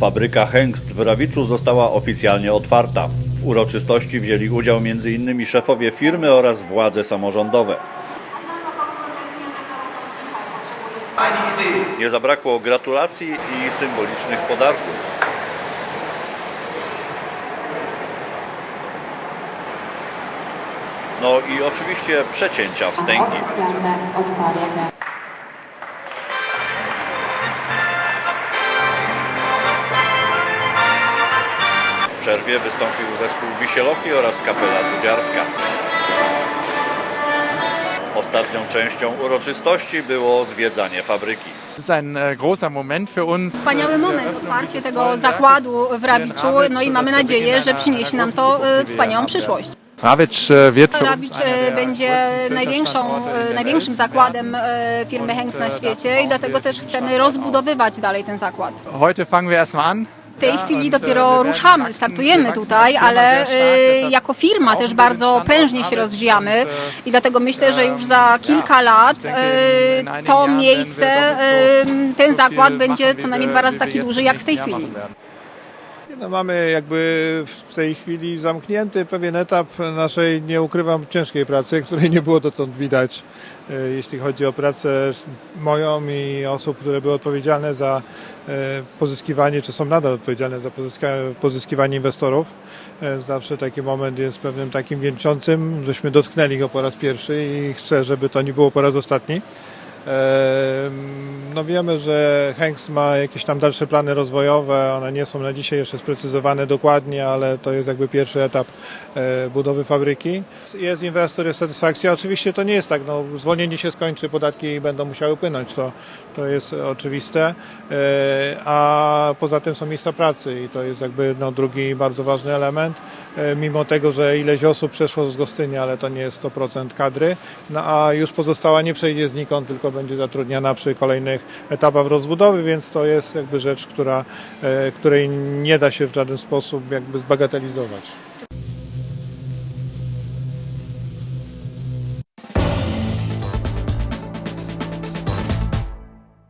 Fabryka Hengst w Rawiczu została oficjalnie otwarta. W uroczystości wzięli udział m.in. szefowie firmy oraz władze samorządowe. Nie zabrakło gratulacji i symbolicznych podarków. No i oczywiście przecięcia wstęgi. Oficjalne otwarcie. Przerwie wystąpił zespół Wisielowki oraz kapela Dudziarska. Ostatnią częścią uroczystości było zwiedzanie fabryki. Es ist ein großer Moment für uns. Wspaniały moment, otwarcie tego zakładu w in no i Rawicz, mamy nadzieję, że przyniesie nam to e, wspaniałą przyszłość. Rawicz wird e, będzie największą, e, największym zakładem e, firmy äh, na świecie i dlatego też chcemy rozbudowywać dalej ten zakład. Heute fangen wir erstmal an. W tej chwili dopiero werden ruszamy, startujemy tutaj, ale stark, e, jako firma też bardzo prężnie się rozwijamy äh, i dlatego myślę, że już za kilka lat e, to miejsce, e, ten zakład będzie co najmniej dwa razy taki duży jak w tej chwili. No, mamy jakby w tej chwili zamknięty pewien etap naszej, nie ukrywam, ciężkiej pracy, której nie było dotąd widać, e, jeśli chodzi o pracę moją i osób, które były odpowiedzialne za e, pozyskiwanie, czy są nadal odpowiedzialne za pozyskiwanie inwestorów. E, Zawsze taki moment jest pewnym takim wieńczącym, żeśmy dotknęli go po raz pierwszy i chcę, żeby to nie było po raz ostatni. No wiemy, że Hengst ma jakieś tam dalsze plany rozwojowe, one nie są na dzisiaj jeszcze sprecyzowane dokładnie, ale to jest jakby pierwszy etap e, budowy fabryki. Jest inwestor, jest satysfakcja. Oczywiście to nie jest tak, no, zwolnienie się skończy, podatki będą musiały płynąć, to, to jest oczywiste, E, a poza tym są miejsca pracy i to jest jakby no, drugi bardzo ważny element. E, Mimo tego, że ileś osób przeszło z Gostynia, ale to nie jest 100% kadry, no a już pozostała nie przejdzie znikąd, tylko będzie zatrudniana przy kolejnych etapach rozbudowy, więc to jest jakby rzecz, która, e, której nie da się w żaden sposób jakby zbagatelizować.